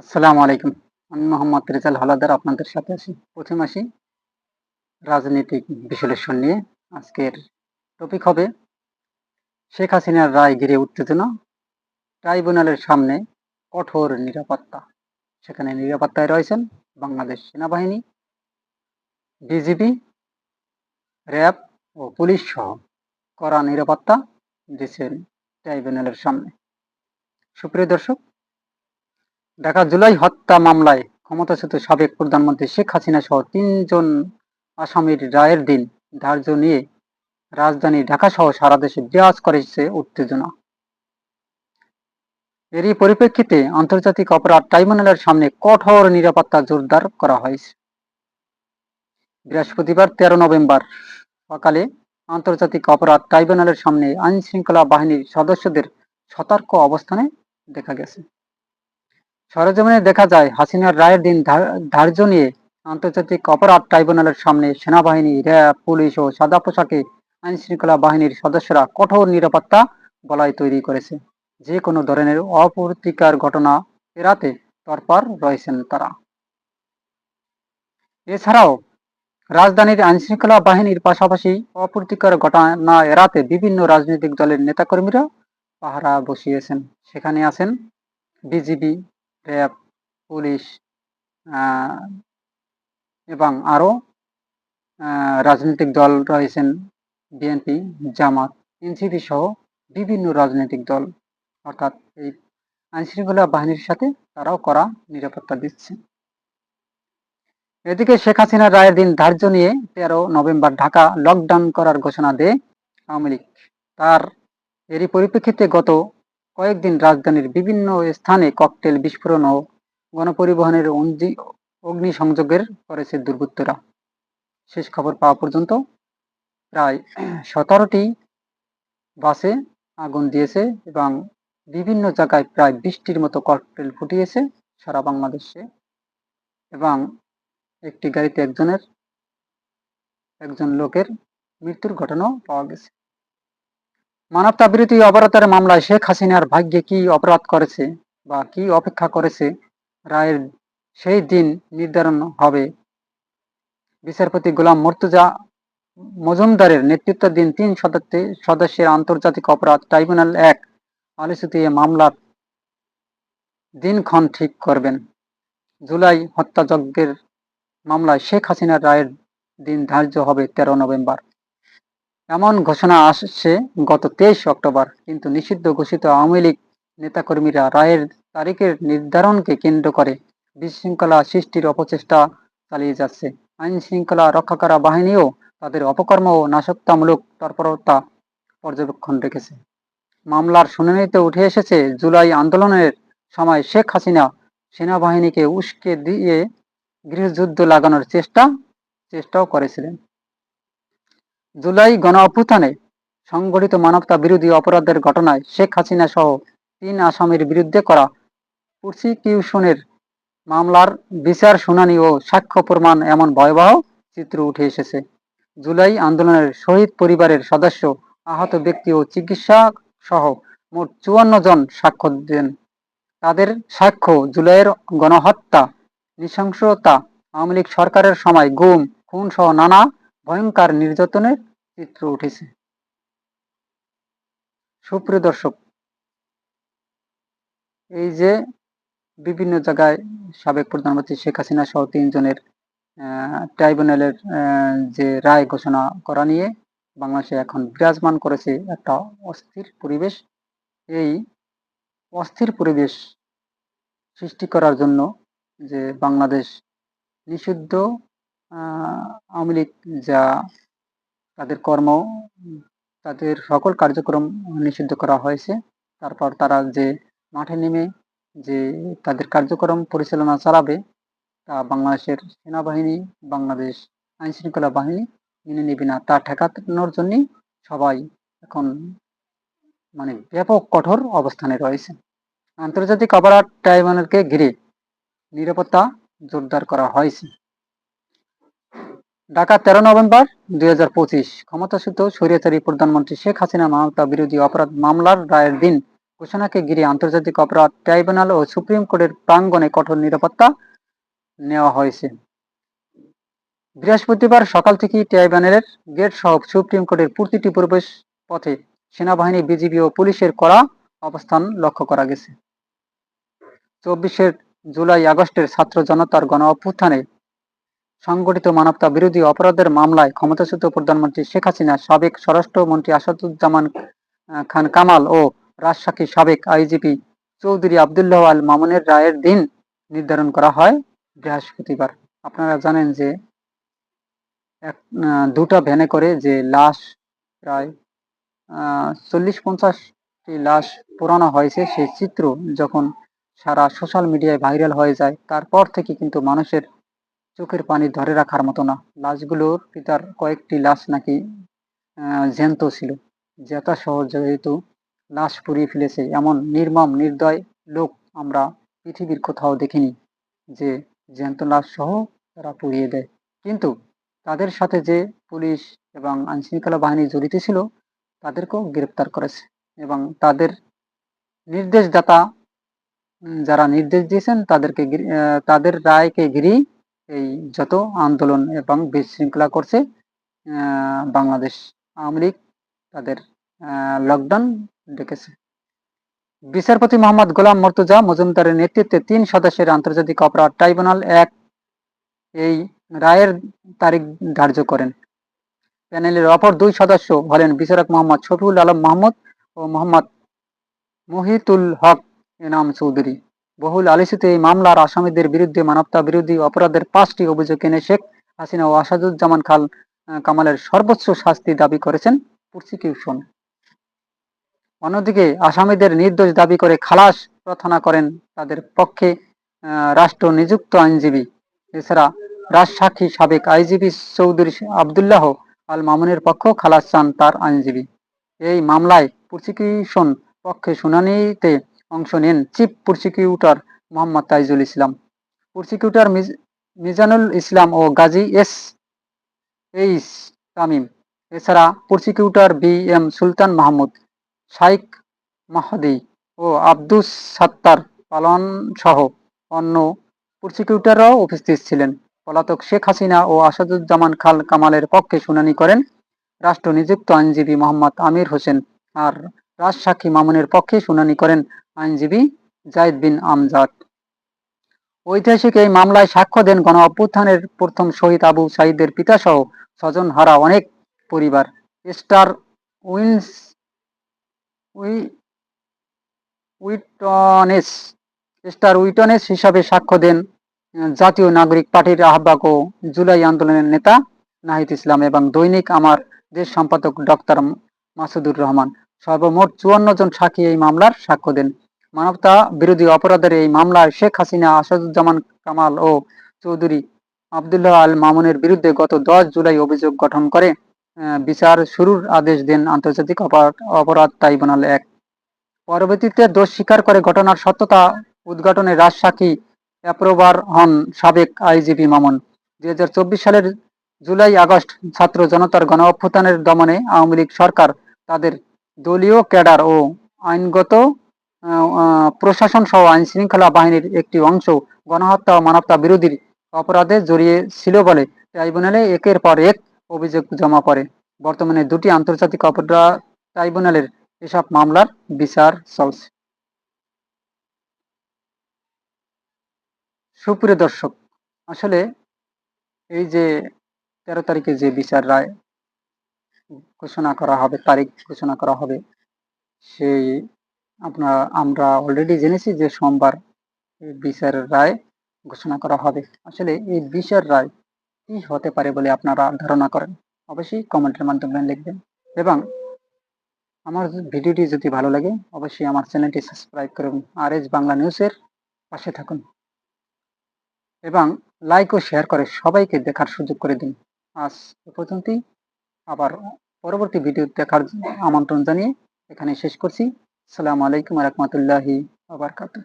আসসালামু আলাইকুম। আমি মোহাম্মদ রেজাল হালাদার আপনাদের সাথে আছি। প্রথম আসি রাজনৈতিক বিশ্লেষণ নিয়ে। আজকের টপিক হবে শেখ হাসিনার রায় ঘিরে উত্তেজনা। ট্রাইব্যুনালের সামনে কঠোর নিরাপত্তা। সেখানে নিরাপত্তায় রয়েছেন বাংলাদেশ সেনাবাহিনী বিজিবি র্যাব ও পুলিশ সহ কড়া নিরাপত্তা দিচ্ছেন ট্রাইব্যুনালের সামনে। সুপ্রিয় দর্শক ঢাকা জুলাই হত্যা মামলায় ক্ষমতাচ্যুত সাবেক প্রধানমন্ত্রী শেখ হাসিনা সহ তিনজন আসামির রায়ের দিন ধার্য নিয়ে রাজধানী ঢাকা সহ সারা দেশে বিরাজ করেছে উত্তেজনা। এরই পরিপ্রেক্ষিতে আন্তর্জাতিক অপরাধ ট্রাইব্যুনালের সামনে কঠোর নিরাপত্তা জোরদার করা হয়েছে। বৃহস্পতিবার তেরো নভেম্বর সকালে আন্তর্জাতিক অপরাধ ট্রাইব্যুনালের সামনে আইন শৃঙ্খলা বাহিনীর সদস্যদের সতর্ক অবস্থানে দেখা গেছে। সরেজমিনে দেখা যায় হাসিনার রায়ের দিন ধার্য নিয়ে আন্তর্জাতিক অপরাধ ট্রাইব্যুনালের সামনে সেনাবাহিনী, র্যাব, পুলিশ ও সাদা পোশাকে আইন শৃঙ্খলা বাহিনীর সদস্যরা কঠোর নিরাপত্তা বলয় তৈরি করেছে। যে কোনো ধরনের অপ্রতিকার ঘটনা এড়াতে তৎপর রয়েছেন তারা। এছাড়াও, রাজধানীর আইন শৃঙ্খলা বাহিনীর পাশাপাশি অপ্রতিকার ঘটনা এড়াতে বিভিন্ন রাজনৈতিক দলের নেতাকর্মীরা পাহারা বসিয়েছেন। সেখানে আছেন বিজিবি র্যাব পুলিশ এবং আরও রাজনৈতিক দল রয়েছেন, বিএনপি, জামাত, এনসিপি সহ বিভিন্ন রাজনৈতিক দল। অর্থাৎ এই আইনশৃঙ্খলা বাহিনীর সাথে তারাও করা নিরাপত্তা দিচ্ছে। এদিকে শেখ হাসিনার রায়ের দিন ধার্য নিয়ে তেরো নভেম্বর ঢাকা লকডাউন করার ঘোষণা দেয় আওয়ামী লীগ। তার এরই পরিপ্রেক্ষিতে গত কয়েকদিন রাজধানীর বিভিন্ন স্থানে ককটেল বিস্ফোরণ ও গণপরিবহনের অগ্নিসংযোগের করেছে দুর্বৃত্তরা। শেষ খবর পাওয়া পর্যন্ত প্রায় সতেরোটি বাসে আগুন দিয়েছে এবং বিভিন্ন জায়গায় প্রায় বৃষ্টির মতো ককটেল ফুটিয়েছে সারা বাংলাদেশে এবং একটি গাড়িতে একজনের, একজন লোকের মৃত্যুর ঘটনাও পাওয়া গেছে। মানবতা বিরোধী অপরাধের মামলায় শেখ হাসিনার ভাগ্যে কি অপরাধ করেছে বা কি অপেক্ষা করেছে রায়ের সেই দিন নির্ধারণ হবে। বিচারপতি গোলাম মর্তুজা মজুমদারের নেতৃত্বাধীন তিন সদস্যের আন্তর্জাতিক অপরাধ ট্রাইব্যুনাল এক আলোচিত এ মামলার দিনক্ষণ ঠিক করবেন। জুলাই হত্যাযজ্ঞের মামলায় শেখ হাসিনার রায়ের দিন ধার্য হবে তেরো নভেম্বর। এমন ঘোষণা আসছে, গত তেইশ অক্টোবর। কিন্তু নিষিদ্ধ ঘোষিত আওয়ামী লীগ নেতাকর্মীরা রায়ের তারিখের নির্ধারণকে কেন্দ্র করে বিশৃঙ্খলা সৃষ্টির অপচেষ্টা চালিয়ে যাচ্ছে। আইন শৃঙ্খলা রক্ষা করা বাহিনীও তাদের অপকর্ম ও নাশকতামূলক তৎপরতা পর্যবেক্ষণ রেখেছে। মামলার শুনানিতে উঠে এসেছে, জুলাই আন্দোলনের সময় শেখ হাসিনা সেনাবাহিনীকে উস্কে দিয়ে গৃহযুদ্ধ লাগানোর চেষ্টা, চেষ্টাও করেছিলেন। জুলাই গণ অভ্যুত্থানে সংগঠিত মানবতা বিরোধী অপরাধের ঘটনায় শেখ হাসিনা সহ তিন আসামির বিরুদ্ধে করা প্রসিকিউশনের মামলার বিচার, শুনানি ও সাক্ষ্য প্রমাণ এমন ভয়াবহ চিত্র উঠে এসেছে। জুলাই আন্দোলনের শহীদ পরিবারের সদস্য, আহত ব্যক্তি ও চিকিৎসা সহ মোট চুয়ান্ন জন সাক্ষ্য দেন। তাদের সাক্ষ্য জুলাইয়ের গণহত্যা, নৃশংসতা, আওয়ামী লীগ সরকারের সময় গুম, খুন সহ নানা ভয়ঙ্কর নির্যাতনের চিত্র উঠেছে। সুপ্রিয় দর্শক, এই যে বিভিন্ন জায়গায় সাবেক প্রধানমন্ত্রী শেখ হাসিনা সহ তিনজনের ট্রাইব্যুনালের যে রায় ঘোষণা করা নিয়ে বাংলাদেশে এখন বিরাজমান করেছে একটা অস্থির পরিবেশ। এই অস্থির পরিবেশ সৃষ্টি করার জন্য যে বাংলাদেশ নিষিদ্ধ, আহ, আওয়ামী লীগ যা তাদের কর্ম, তাদের সকল কার্যক্রম নিষিদ্ধ করা হয়েছে। তারপর তারা যে মাঠে নেমে যে তাদের কার্যক্রম পরিচালনা চালাবে, তা বাংলাদেশের সেনাবাহিনী, বাংলাদেশ আইন শৃঙ্খলা বাহিনী মেনে নেবে না। তা ঠেকানোর জন্যই সবাই এখন মানে ব্যাপক কঠোর অবস্থানে রয়েছে। আন্তর্জাতিক অপরাধ ট্রাইব্যুনালকে ঘিরে নিরাপত্তা জোরদার করা হয়েছে। ঢাকা তেরো নভেম্বর দুই হাজার পঁচিশ। ক্ষমতাচ্যুত স্বৈরাচারী প্রধানমন্ত্রী শেখ হাসিনা মানবতা বিরোধী অপরাধ মামলার রায়ের দিন ঘোষণাকে ঘিরে আন্তর্জাতিক অপরাধ ট্রাইব্যুনাল ও সুপ্রিম কোর্টের প্রাঙ্গণে কঠোর নিরাপত্তা নেওয়া হয়েছে। বৃহস্পতিবার সকাল থেকেই ট্রাইব্যুনালের গেট সহ সুপ্রিম কোর্টের প্রতিটি প্রবেশ পথে সেনাবাহিনী, বিজিবি ও পুলিশের কড়া অবস্থান লক্ষ্য করা গেছে। চব্বিশের জুলাই আগস্টের ছাত্র জনতার গণ অভ্যুত্থানে সংগঠিত মানবতা বিরোধী অপরাধের মামলায় ক্ষমতাচ্যুত প্রধানমন্ত্রী শেখ হাসিনা, সাবেক স্বরাষ্ট্রমন্ত্রী আসাদুজ্জামান খান কামাল ও রাজশাহী সাবেক আইজিপি চৌধুরী আবদুল্লাহ আল মামুনের রায়ের দিন নির্ধারণ করা হয় বৃহস্পতিবার। আপনারা জানেন যে এক দুটা ভ্যানে করে যে লাশ প্রায় চল্লিশ পঞ্চাশটি লাশ পোড়ানো হয়েছে, সেই চিত্র যখন সারা সোশ্যাল মিডিয়ায় ভাইরাল হয়ে যায়, তারপর থেকে কিন্তু মানুষের চোখের পানি ধরে রাখার মতো না। লাশগুলোর পিতার কয়েকটি লাশ নাকি জ্যান্ত ছিল। জেতা সহ যেহেতু লাশ পুড়িয়ে ফেলেছে, এমন নির্মম, নির্দয় লোক আমরা পৃথিবীর কোথাও দেখিনি যে জ্যান্ত লাশ সহ তারা পুড়িয়ে দেয়। কিন্তু তাদের সাথে যে পুলিশ এবং আইনশৃঙ্খলা বাহিনী জড়িত ছিল, তাদেরকেও গ্রেপ্তার করেছে এবং তাদের নির্দেশদাতা যারা নির্দেশ দিয়েছেন, তাদেরকে তাদের রায়কে ঘিরেই এই যত আন্দোলন এবং বিশৃঙ্খলা করছে বাংলাদেশ আওয়ামী লীগ তাদের লকডাউন ডেকেছে। বিচারপতি মোহাম্মদ গোলাম মর্তুজা মজুমদারের নেতৃত্বে তিন সদস্যের আন্তর্জাতিক অপরাধ ট্রাইব্যুনাল এক এই রায়ের তারিখ ধার্য করেন। প্যানেলের অপর দুই সদস্য হলেন বিচারক মোহাম্মদ শফিউল আলম মাহমুদ ও মোহাম্মদ মহিতুল হক এনাম চৌধুরী। বহুল আলোচিত এই মামলার আসামিদের বিরুদ্ধে মানবতা বিরোধী অপরাধের পাঁচটি অভিযোগ এনে শেখ হাসিনা ও আসাদুজ্জামান খাল কামালের সর্বোচ্চ শাস্তি দাবি করেছেন প্রসিকিউশন। অন্যদিকে আসামিদের নির্দোষ দাবি করে খালাস প্রার্থনা করেন তাদের পক্ষে রাষ্ট্র নিযুক্ত আইনজীবী। এছাড়া রাজসাক্ষী সাবেক আইজিপি চৌধুরী আবদুল্লাহ আল মামুনের পক্ষ খালাস চান তার আইনজীবী। এই মামলায় প্রসিকিউশন পক্ষে শুনানিতে অংশ নেন chief prosecutor Mohammad Taijul Islam. Prosecutor Ms- Mizanul Islam ও গাজী এস এইস তামিম। এছাড়া prosecutor B M Sultan Mahmud Shaikh Mahdi ও আব্দুস সাত্তার পালন সহ অন্য প্রসিকিউটররাও উপস্থিত ছিলেন। পলাতক শেখ হাসিনা ও আসাদুজ্জামান খাল কামালের পক্ষে শুনানি করেন রাষ্ট্র নিযুক্ত আইনজীবী মোহাম্মদ আমির হোসেন আর রাজসাক্ষী মামুনের পক্ষে শুনানি করেন আইনজীবী জাইদ বিন আমজাদ। ঐতিহাসিক এই মামলায় সাক্ষ্য দেন গণ অভ্যুত্থানের প্রথম শহীদ আবু সাইদের পিতাসহ স্বজন হারা অনেক পরিবার। স্টার উইন্স উই উইটনেস, স্টার উইটনেস হিসাবে সাক্ষ্য দেন জাতীয় নাগরিক পার্টির আহ্বায়ক ও জুলাই আন্দোলনের নেতা নাহিদ ইসলাম এবং দৈনিক আমার দেশ সম্পাদক ডক্টর মাসুদুর রহমান। সর্বমোট চুয়ান্ন জন সাক্ষী এই মামলার সাক্ষ্য দেন। মানবতা বিরোধী অপরাধের এই মামলায় শেখ হাসিনা, আসাদুজ্জামান কামাল ও চৌধুরী আবদুল্লাহ আল মামুনের বিরুদ্ধে গত দশ জুলাই অভিযোগ গঠন করে বিচার শুরুর আদেশ দেন আন্তর্জাতিক অপরাধ ট্রাইব্যুনাল এক। পরবর্তীতে দোষ স্বীকার করে ঘটনার সত্যতা উদ্ঘাটনে রাজসাক্ষী অ্যাপ্রোভার হন সাবেক আইজিপি মামুন। দুই হাজার চব্বিশ সালের জুলাই আগস্ট ছাত্র জনতার গণ অভ্যুত্থানের দমনে আওয়ামী লীগ সরকার তাদের দলীয় ক্যাডার ও আইনগত প্রশাসন সহ আইন শৃঙ্খলা বাহিনীর একটি অংশ গণহত্যা ও মানবতা বিরোধীর অপরাধে জড়িয়ে ছিল বলে ট্রাইব্যুনালে একের পর এক অভিযোগ জমা পড়ে। বর্তমানে দুটি আন্তর্জাতিক অপরাধ ট্রাইব্যুনালের এসব মামলার বিচার চলছে। সুপ্রিয় দর্শক, আসলে এই যে তেরো তারিখে যে বিচার রায় ঘোষণা করা হবে, তারিখ ঘোষণা করা হবে। সেই আপনার, আমরা অলরেডি জেনেছি যে সোমবার এই বিচারের রায় ঘোষণা করা হবে। আসলে এই বিচার রায় কি হতে পারে বলে আপনারা ধারণা করেন? অবশ্যই কমেন্টের মাধ্যমে লিখবেন। এবং আমার ভিডিওটি যদি ভালো লাগে, অবশ্যই আমার চ্যানেলটি সাবস্ক্রাইব করুন। আর এস বাংলা নিউজের পাশে থাকুন। এবং লাইক ও শেয়ার করে সবাইকে দেখার সুযোগ করে দিন। আজ এ পর্যন্তই। আবার পরবর্তী ভিডিও দেখার আমন্ত্রণ জানিয়ে এখানে শেষ করছি। আসসালামু আলাইকুম রহমতুল্লাহি আবরকাতুহ